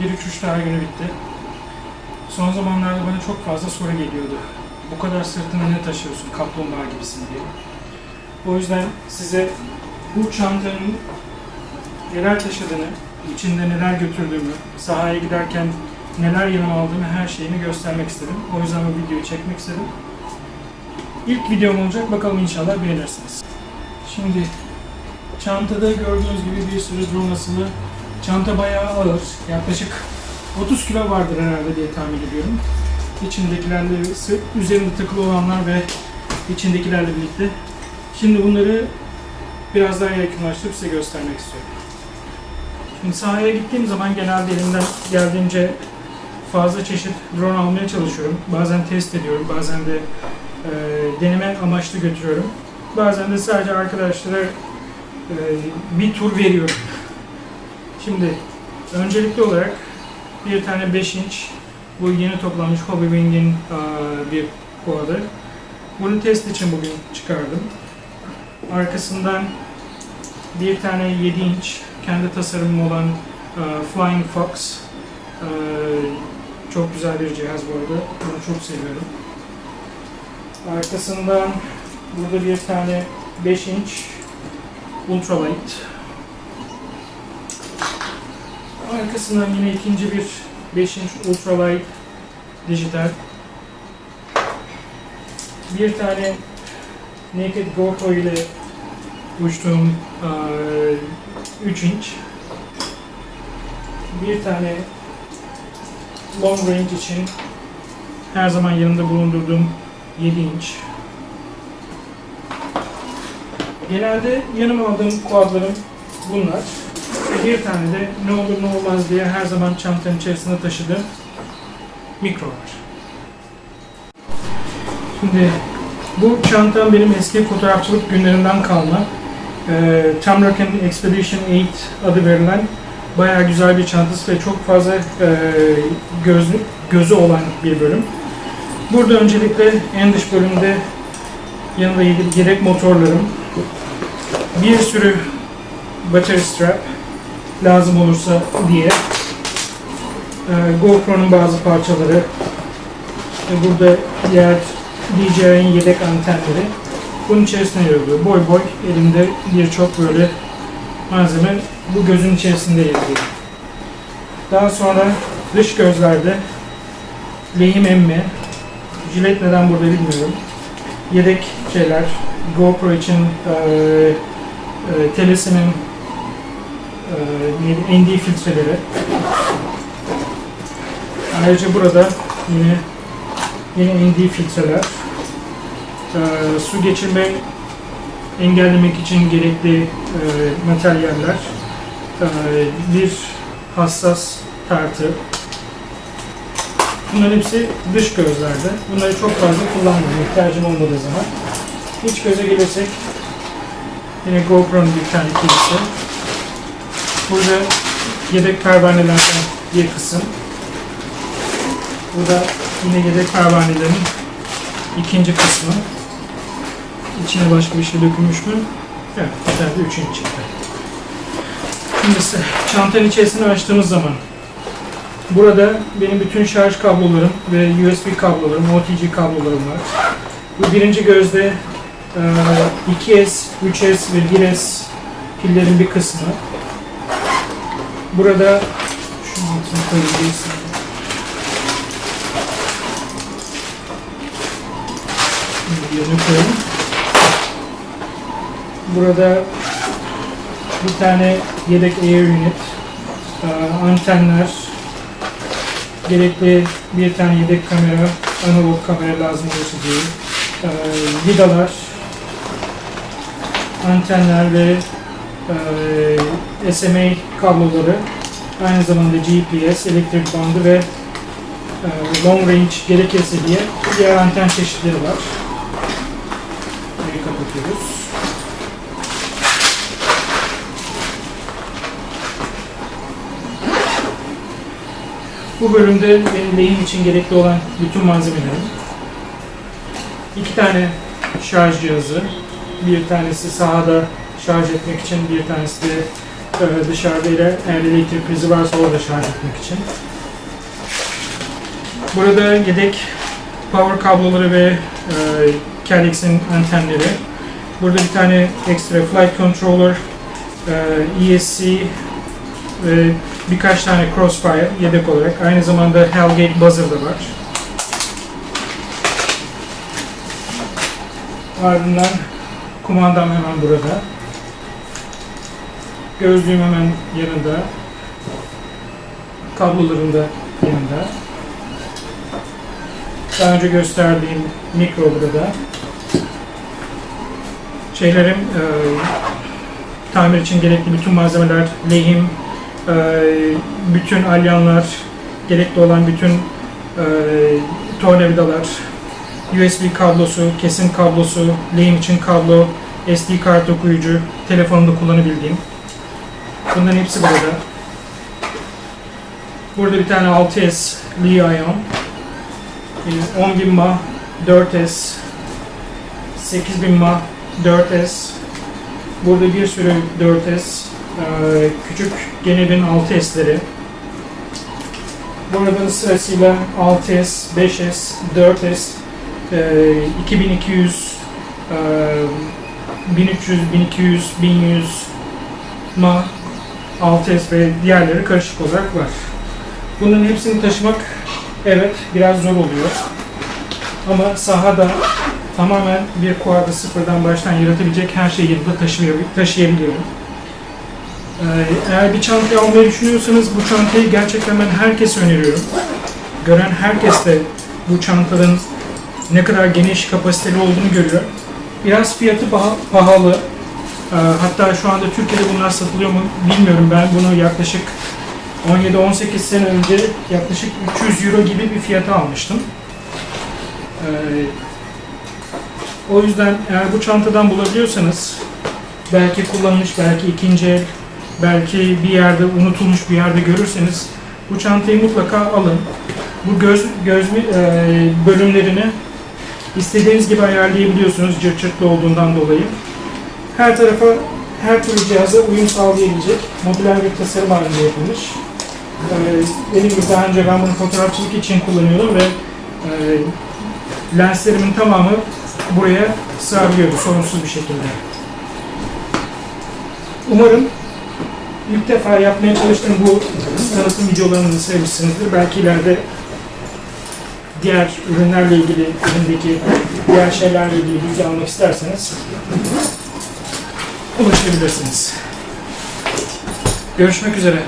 Bir üç üç daha günü bitti. Son zamanlarda bana çok fazla soru geliyordu. Bu kadar sırtına ne taşıyorsun, kaplumbağa gibisin diye. O yüzden size bu çantanın neler taşıdığını, içinde neler götürdüğümü, sahaya giderken neler yanıma aldığımı her şeyini göstermek istedim. O yüzden bu videoyu çekmek istedim. İlk videom olacak. Bakalım inşallah beğenirsiniz. Şimdi çantada gördüğünüz gibi bir sürü drone asılı. Çanta bayağı ağır. Yaklaşık 30 kilo vardır herhalde diye tahmin ediyorum. İçindekilerle, üzerinde takılı olanlar ve içindekilerle birlikte. Şimdi bunları biraz daha yakınlaştırıp size göstermek istiyorum. Şimdi sahaya gittiğim zaman genelde elimden geldiğince fazla çeşit drone almaya çalışıyorum. Bazen test ediyorum, bazen de e, deneme amaçlı götürüyorum. Bazen de sadece arkadaşlara e, bir tur veriyorum. Şimdi öncelikli olarak bir tane 5 inç bu yeni toplanmış Hobby Wing'in bir kovadı. Bunu test için bugün çıkardım. Arkasından bir tane 7 inç kendi tasarımım olan Flying Fox. Çok güzel bir cihaz bu arada. Bunu çok seviyorum. Arkasından burada bir tane 5 inç Ultralight. Arkasından yine ikinci bir 5 inç Ultralight dijital. Bir tane Naked GoPro ile uçtuğum eee, 3 inç. Bir tane long range için her zaman yanımda bulundurduğum 7 inç. Genelde yanıma aldığım quadlarım bunlar. Ve bir tane de ne olur ne olmaz diye her zaman çantanın içerisinde taşıdığım mikro var. Şimdi bu çantam benim eski fotoğrafçılık günlerinden kalma. Ee, Tamroken Expedition 8 adı verilen bayağı güzel bir çantası ve çok fazla e, gözlü, gözü olan bir bölüm. Burada öncelikle en dış bölümde yanında yedek motorlarım, bir sürü battery strap lazım olursa diye Ee, GoPro'nun bazı parçaları ve burada diğer DJI'nin yedek antenleri bunun içerisine yer alıyor. Boy boy elimde birçok böyle malzeme bu gözün içerisinde yer alıyor. Daha sonra dış gözlerde lehim emme, jilet neden burada bilmiyorum. Yedek şeyler, GoPro için e, e, Telesi'nin neydi, ND filtreleri. Ayrıca burada yine yine ND filtreler. E, su geçirme engellemek için gerekli e, materyaller. E, bir hassas tartı. Bunların hepsi dış gözlerde. Bunları çok fazla kullanmıyorum ihtiyacım olmadığı zaman. İç göze gelirsek yine GoPro'nun bir tane kilisi. Burada yedek pervanelerden bir kısım. Burada yine yedek pervanelerin ikinci kısmı. İçine başka bir şey dökülmüş mü? Evet, de üçüncü çıktı. Şimdi çantanın içerisini açtığımız zaman burada benim bütün şarj kablolarım ve USB kablolarım, OTG kablolarım var. Bu birinci gözde e, 2S, 3S ve 1S pillerin bir kısmı. Burada şu altını koyabiliriz. Şimdi Yerine koyalım. Burada bir tane yedek air unit, e, antenler, gerekli bir tane yedek kamera, analog kamera lazım olursa diye, e, vidalar, antenler ve e, SMA kabloları, aynı zamanda GPS, elektrik bandı ve e, long range gerekirse diye diğer anten çeşitleri var. Burayı kapatıyoruz. Bu bölümde lehim için gerekli olan bütün malzemelerim. İki tane şarj cihazı. Bir tanesi sahada şarj etmek için, bir tanesi de e, dışarıda ile eğer elektrik prizi varsa orada şarj etmek için. Burada yedek power kabloları ve e, Calix'in antenleri. Burada bir tane ekstra flight controller, e, ESC ve birkaç tane crossfire yedek olarak. Aynı zamanda Hellgate buzzer da var. Ardından kumandam hemen burada. Gözlüğüm hemen yanında. Kablolarım da yanında. Daha önce gösterdiğim mikro burada. Şeylerim, e, tamir için gerekli bütün malzemeler, lehim, e, bütün alyanlar, gerekli olan bütün e, tornavidalar, USB kablosu, kesim kablosu, lehim için kablo, SD kart okuyucu, telefonumda kullanabildiğim. Bunların hepsi burada. Burada bir tane 6S Li Ion. 10.000 mAh 4S 8000 mAh 4S Burada bir sürü 4S ee, Küçük Genev'in 6S'leri Burada sırasıyla 6S, 5S, 4S e, 2200 e, 1300, 1200, 1100 mAh 6S ve diğerleri karışık olarak var. Bunların hepsini taşımak evet biraz zor oluyor. Ama sahada tamamen bir kuarda sıfırdan baştan yaratabilecek her şeyi yanında taşıyabiliyorum. Ee, eğer bir çantayı almayı düşünüyorsanız bu çantayı gerçekten ben herkese öneriyorum. Gören herkes de bu çantanın ne kadar geniş kapasiteli olduğunu görüyor. Biraz fiyatı paha- pahalı. Ee, hatta şu anda Türkiye'de bunlar satılıyor mu bilmiyorum. Ben bunu yaklaşık 17-18 sene önce yaklaşık 300 euro gibi bir fiyata almıştım. Ee, o yüzden eğer bu çantadan bulabiliyorsanız belki kullanılmış, belki ikinci el, belki bir yerde unutulmuş bir yerde görürseniz bu çantayı mutlaka alın. Bu göz, göz e, bölümlerini istediğiniz gibi ayarlayabiliyorsunuz cırt olduğundan dolayı. Her tarafa, her türlü cihaza uyum sağlayabilecek modüler bir tasarım halinde yapılmış. Ee, dediğim gibi daha önce ben bunu fotoğrafçılık için kullanıyordum ve e, lenslerimin tamamı buraya sığabiliyordu sorunsuz bir şekilde. Umarım ilk defa yapmaya çalıştığım bu tanıtım videolarını sevmişsinizdir. Belki ileride diğer ürünlerle ilgili, üründeki diğer şeylerle ilgili bilgi almak isterseniz ulaşabilirsiniz. Görüşmek üzere.